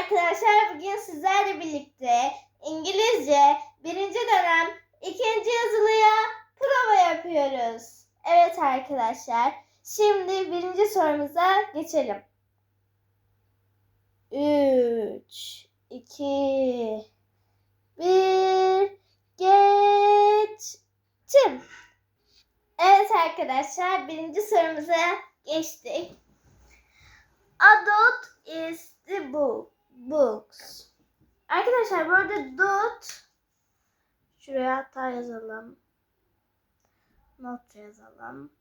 arkadaşlar bugün sizlerle birlikte İngilizce birinci dönem ikinci yazılıya prova yapıyoruz. Evet arkadaşlar şimdi birinci sorumuza geçelim. 3, 2, 1, geçtim. Evet arkadaşlar birinci sorumuza geçtik. Adult is the book. Books. Arkadaşlar bu arada dot şuraya hatta yazalım. Not yazalım.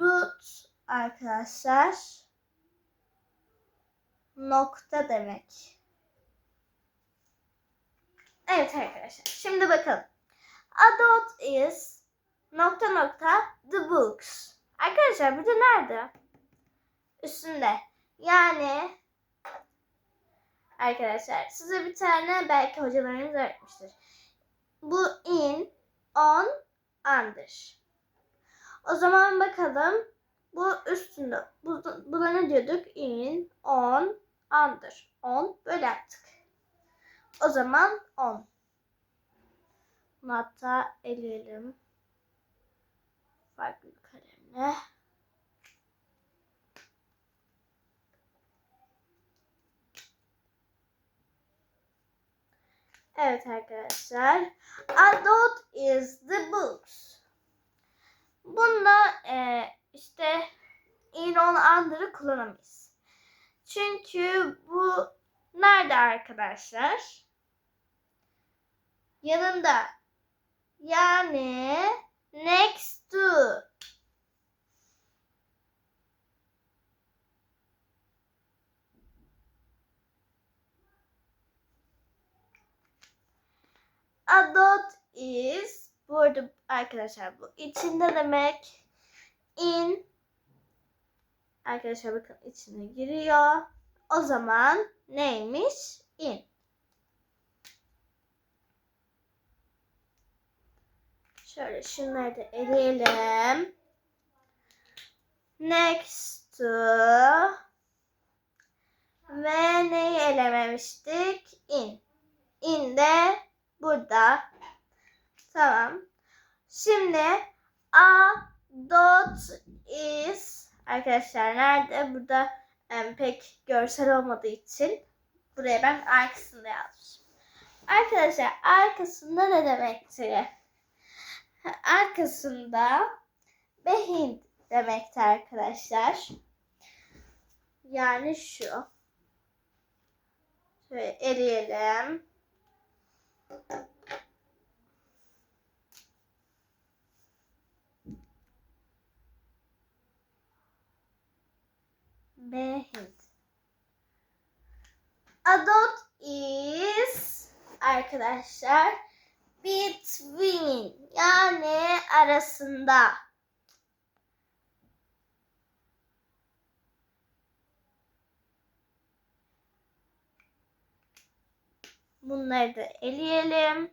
Dot arkadaşlar nokta demek. Evet arkadaşlar. Şimdi bakalım. Adult is nokta nokta the books. Arkadaşlar burada nerede? Üstünde. Yani arkadaşlar size bir tane belki hocalarınız öğretmiştir. Bu in, on, under. O zaman bakalım bu üstünde. Bu, buna ne diyorduk? In, on, under. On böyle yaptık. O zaman on. Bunu hatta eleyelim. Farklı kalemle. Evet arkadaşlar. Adult is the books. Bunda e, işte in on under'ı kullanamayız. Çünkü bu nerede arkadaşlar? Yanında. Yani next to. Adult is bu arada arkadaşlar bu içinde demek in arkadaşlar bakın içine giriyor. O zaman neymiş? In. Şöyle şunları da eleyelim. Next to ve neyi elememiştik? In. In de burada. Tamam. Şimdi a dot is arkadaşlar nerede? Burada em, pek görsel olmadığı için buraya ben arkasında yazmışım. Arkadaşlar arkasında ne demekti? Arkasında behind demekti arkadaşlar. Yani şu. Şöyle eleyelim. Behind. Adult is arkadaşlar between yani arasında. Bunları da eleyelim.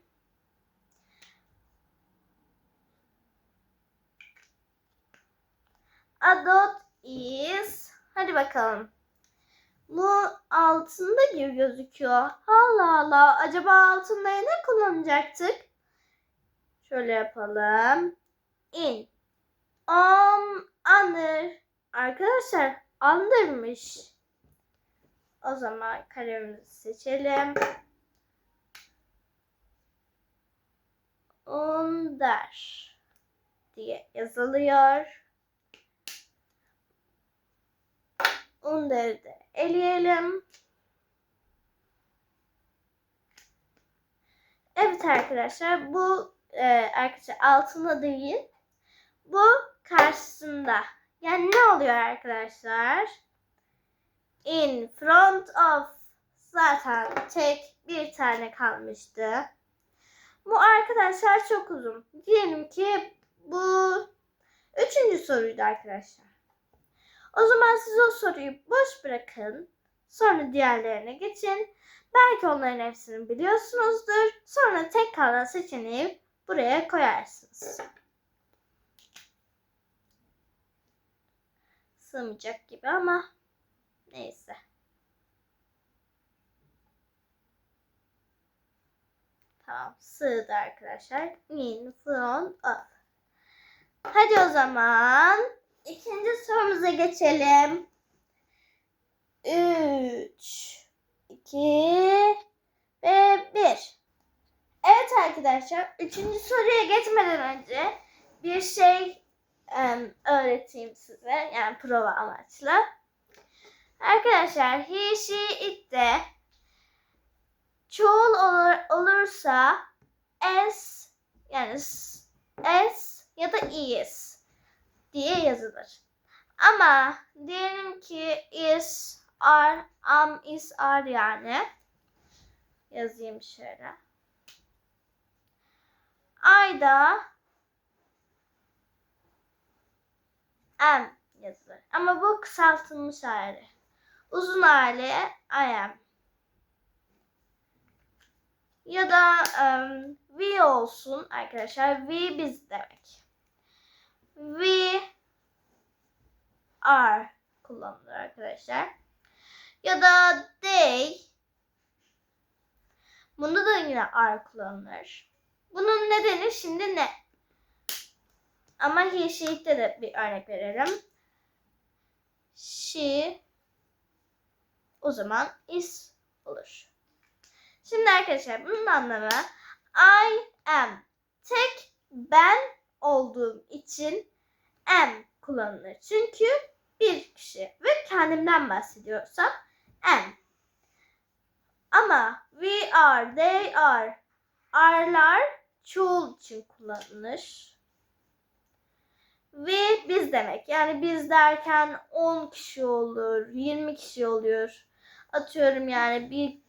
Adult is hadi bakalım. Bu altında gibi gözüküyor. Allah Allah. Acaba altında ne kullanacaktık? Şöyle yapalım. In. On. Under. Arkadaşlar undermış. O zaman kalemimizi seçelim. Under diye yazılıyor. Onları da eleyelim. Evet arkadaşlar bu e, arkadaşlar altında değil. Bu karşısında. Yani ne oluyor arkadaşlar? In front of zaten tek bir tane kalmıştı. Bu arkadaşlar çok uzun. Diyelim ki bu üçüncü soruydu arkadaşlar. O zaman siz o soruyu boş bırakın. Sonra diğerlerine geçin. Belki onların hepsini biliyorsunuzdur. Sonra tek kalan seçeneği buraya koyarsınız. sığmayacak gibi ama neyse. Tamam sığdı arkadaşlar. In front of. Hadi o zaman ikinci sorumuza geçelim. 3 2 ve 1. Evet arkadaşlar, üçüncü soruya geçmeden önce bir şey em, öğreteyim size. Yani prova amaçlı. Arkadaşlar, he, she, it de çoğul olur, olursa s yani s, ya da is diye yazılır. Ama diyelim ki is, are, am, is, are yani. Yazayım şöyle. Ayda am yazılır. Ama bu kısaltılmış hali. Uzun hali I am. Ya da um, we olsun arkadaşlar. We biz demek. We are kullanılır arkadaşlar. Ya da they Bunda da yine are kullanılır. Bunun nedeni şimdi ne? Ama he, she'de de bir örnek verelim. She o zaman is olur. Şimdi arkadaşlar bunun anlamı I am. Tek ben olduğum için am kullanılır. Çünkü bir kişi ve kendimden bahsediyorsam am. Ama we are, they are, are'lar çoğul için kullanılır. Ve biz demek. Yani biz derken 10 kişi olur, 20 kişi oluyor. Atıyorum yani bir,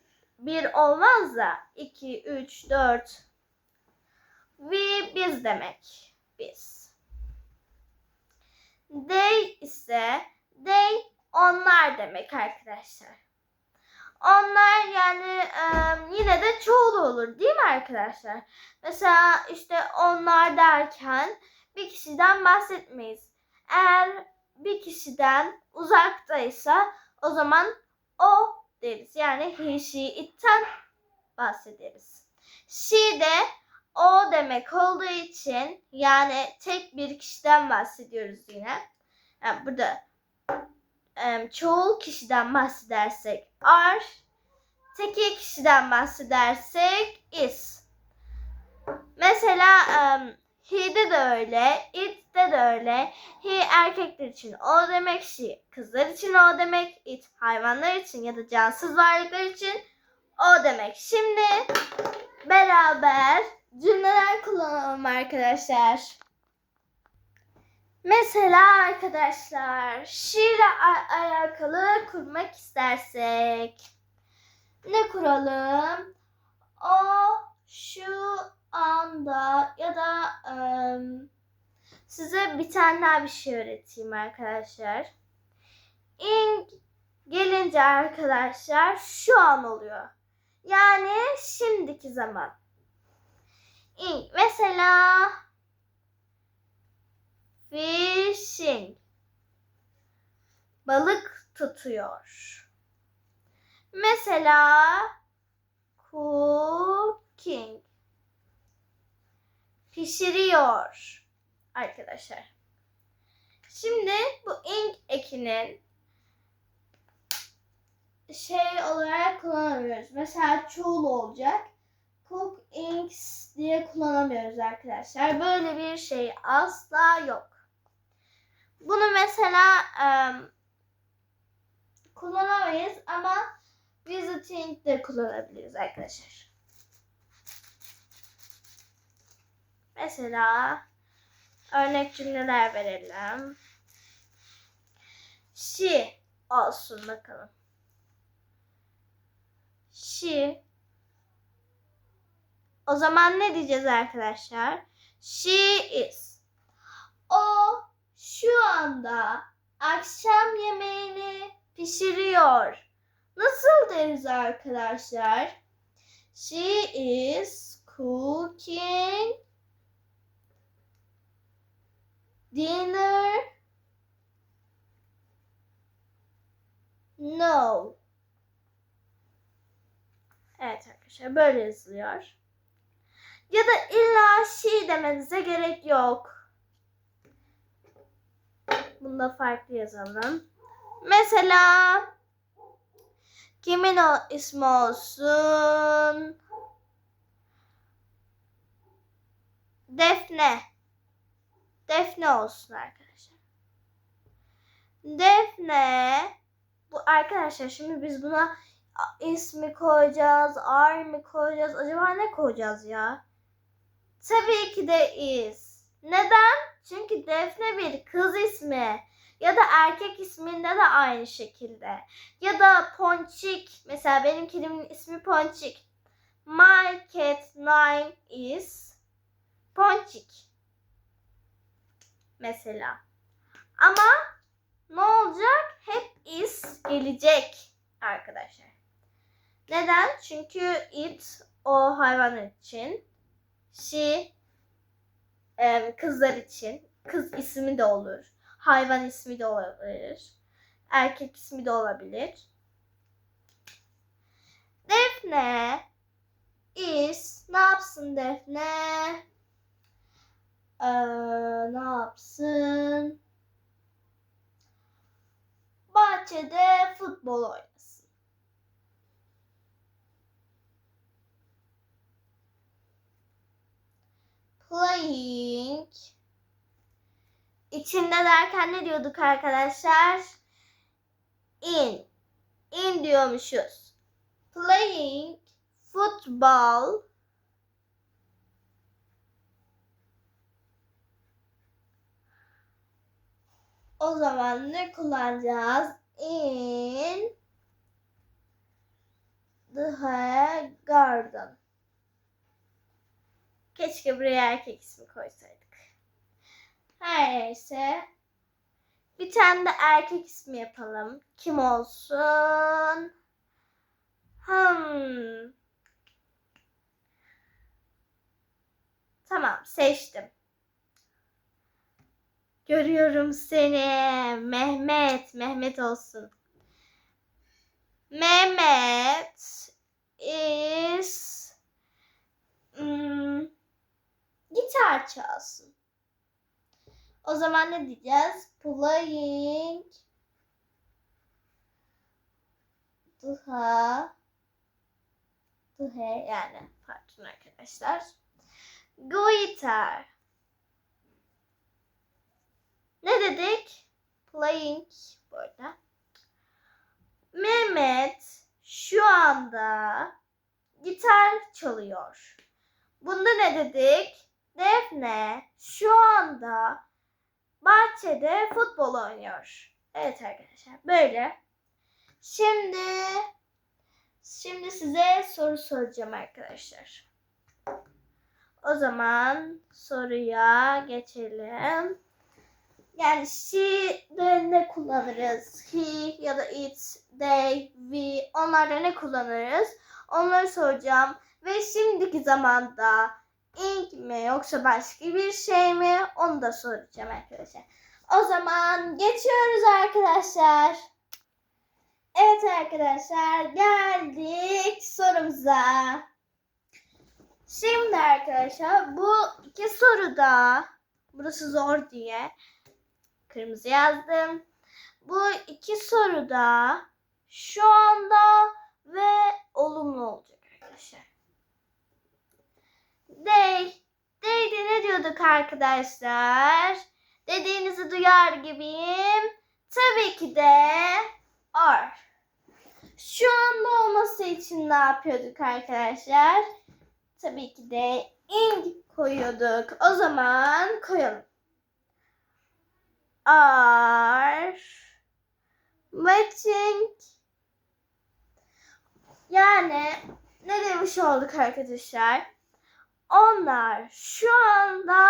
bir olmaz da 2, 3, 4. Ve biz demek. Biz. They ise they onlar demek arkadaşlar. Onlar yani e, yine de çoğul olur değil mi arkadaşlar? Mesela işte onlar derken bir kişiden bahsetmeyiz. Eğer bir kişiden uzaktaysa o zaman o deriz. Yani he, she, it'ten bahsederiz. She de o demek olduğu için yani tek bir kişiden bahsediyoruz yine. Yani burada e, çoğul kişiden bahsedersek are, tekil kişiden bahsedersek is. Mesela um, he'de de öyle, it'te de öyle. He erkekler için o demek, she kızlar için o demek, it hayvanlar için ya da cansız varlıklar için o demek. Şimdi beraber cümleler kullanalım arkadaşlar. Mesela arkadaşlar şiirle alakalı kurmak istersek ne kuralım? O şu anda ya da ım, size bir tane daha bir şey öğreteyim arkadaşlar. In gelince arkadaşlar şu an oluyor. Yani şimdiki zaman. In mesela fishing. Balık tutuyor. Mesela cooking. Pişiriyor. Arkadaşlar. Şimdi bu ing ekinin şey olarak kullanamıyoruz. Mesela çoğul olacak. Cook inks diye kullanamıyoruz arkadaşlar. Böyle bir şey asla yok. Bunu mesela um, kullanamayız ama visiting de kullanabiliriz arkadaşlar. Mesela örnek cümleler verelim. She olsun bakalım. She o zaman ne diyeceğiz arkadaşlar? She is. O şu anda akşam yemeğini pişiriyor. Nasıl deriz arkadaşlar? She is cooking dinner No. Evet arkadaşlar böyle yazılıyor. Ya da illa she demenize gerek yok. Bunda farklı yazalım. Mesela kimin o ismi olsun? Defne. Defne olsun arkadaşlar. Defne. Bu arkadaşlar şimdi biz buna ismi koyacağız, ar mı koyacağız? Acaba ne koyacağız ya? Tabii ki de is. Neden? Çünkü Defne bir kız ismi. Ya da erkek isminde de aynı şekilde. Ya da Ponçik. Mesela benim kedimin ismi Ponçik. My cat name is Ponçik. Mesela. Ama ne olacak? Hep is gelecek arkadaşlar. Neden? Çünkü it o hayvan için. She e, kızlar için. Kız ismi de olur. Hayvan ismi de olabilir. Erkek ismi de olabilir. Defne is ne yapsın Defne? Ee, ne yapsın? Bahçede futbol oynasın. Playing. İçinde derken ne diyorduk arkadaşlar? In. In diyormuşuz. Playing football O zaman ne kullanacağız? In the garden. Keşke buraya erkek ismi koysaydık. Her neyse. Bir tane de erkek ismi yapalım. Kim olsun? Hmm. Tamam seçtim. Görüyorum seni. Mehmet. Mehmet olsun. Mehmet is hmm, gitar çalsın. O zaman ne diyeceğiz? Playing Duha Duhe yani pardon arkadaşlar. Guitar. Ne dedik? Playing burada. Mehmet şu anda gitar çalıyor. Bunda ne dedik? Defne şu anda bahçede futbol oynuyor. Evet arkadaşlar böyle. Şimdi şimdi size soru soracağım arkadaşlar. O zaman soruya geçelim. Yani she'de ne kullanırız? He ya da it, they, we onlarda ne kullanırız? Onları soracağım. Ve şimdiki zamanda ink mi yoksa başka bir şey mi? Onu da soracağım arkadaşlar. O zaman geçiyoruz arkadaşlar. Evet arkadaşlar geldik sorumuza. Şimdi arkadaşlar bu iki soruda burası zor diye kırmızı yazdım. Bu iki soruda şu anda ve olumlu olacak arkadaşlar. Dey. Deydi ne diyorduk arkadaşlar? Dediğinizi duyar gibiyim. Tabii ki de are. Şu anda olması için ne yapıyorduk arkadaşlar? Tabii ki de ing koyuyorduk. O zaman koyalım. Are watching yani ne demiş olduk arkadaşlar? Onlar şu anda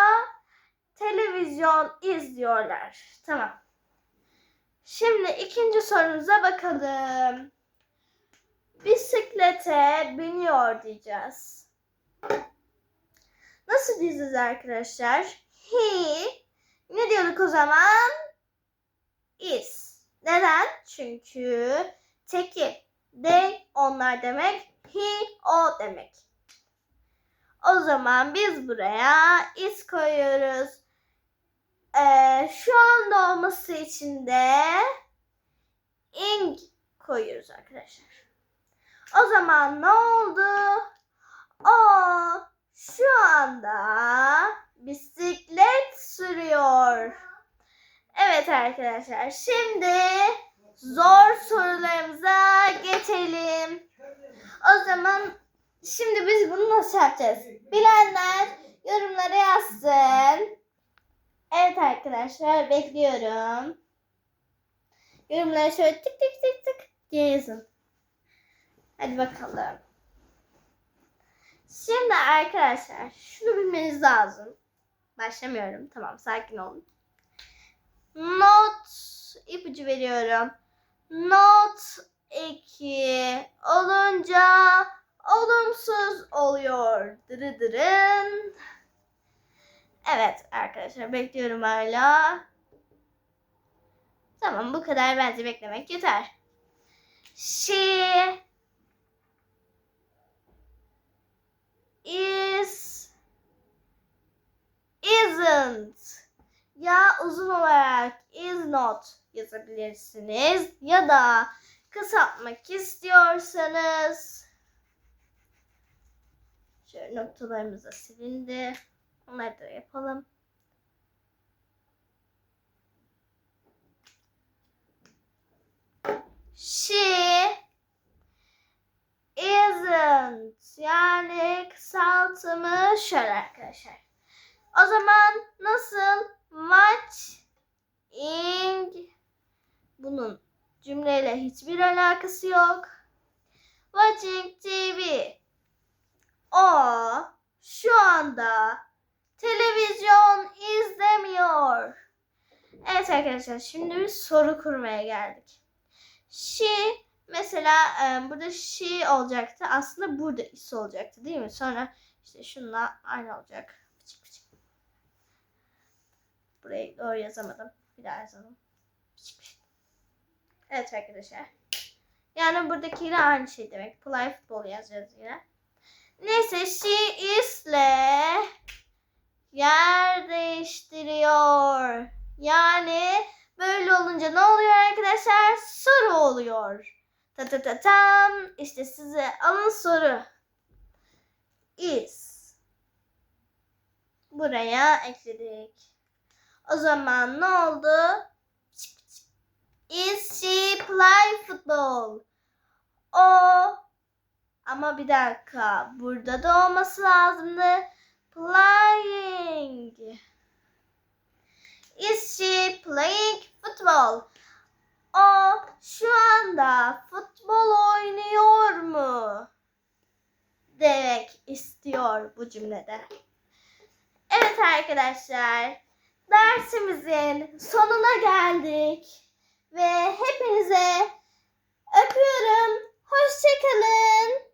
televizyon izliyorlar. Tamam. Şimdi ikinci sorumuza bakalım. Bisiklete biniyor diyeceğiz. Nasıl diyeceğiz arkadaşlar? He ne diyorduk o zaman? Is. Neden? Çünkü tekil. They onlar demek. He o demek. O zaman biz buraya is koyuyoruz. Ee, şu anda olması için de ing koyuyoruz arkadaşlar. O zaman ne oldu? O şu anda bisiklet sürüyor. Evet arkadaşlar şimdi zor sorularımıza geçelim. O zaman şimdi biz bunu nasıl yapacağız? Bilenler yorumlara yazsın. Evet arkadaşlar bekliyorum. Yorumlara şöyle tık tık tık tık diye yazın. Hadi bakalım. Şimdi arkadaşlar şunu bilmeniz lazım. Başlamıyorum. Tamam sakin olun. Not ipucu veriyorum. Not 2 olunca olumsuz oluyor. Dırıdırın. Evet arkadaşlar bekliyorum hala. Tamam bu kadar bence beklemek yeter. She is isn't ya uzun olarak is not yazabilirsiniz ya da kısaltmak istiyorsanız şöyle noktalarımız silindi. Onları da yapalım. She isn't yani kısaltımı şöyle arkadaşlar. O zaman nasıl watching bunun cümleyle hiçbir alakası yok. Watching TV. O şu anda televizyon izlemiyor. Evet arkadaşlar şimdi bir soru kurmaya geldik. She mesela e, burada she olacaktı. Aslında burada is olacaktı değil mi? Sonra işte şununla aynı olacak. Burayı doğru yazamadım. Bir daha yazalım. Pıçık. Evet arkadaşlar. Yani buradakiyle aynı şey demek. Play futbol yazacağız yine. Neyse she is'le yer değiştiriyor. Yani böyle olunca ne oluyor arkadaşlar? Soru oluyor. Ta ta ta tam. İşte size alın soru. Is. Buraya ekledik. O zaman ne oldu? Is she play football? O ama bir dakika. Burada da olması lazımdı. Playing. Is she playing football? O şu anda futbol oynuyor mu? Demek istiyor bu cümlede. Evet arkadaşlar. Dersimizin sonuna geldik. Ve hepinize öpüyorum. Hoşçakalın.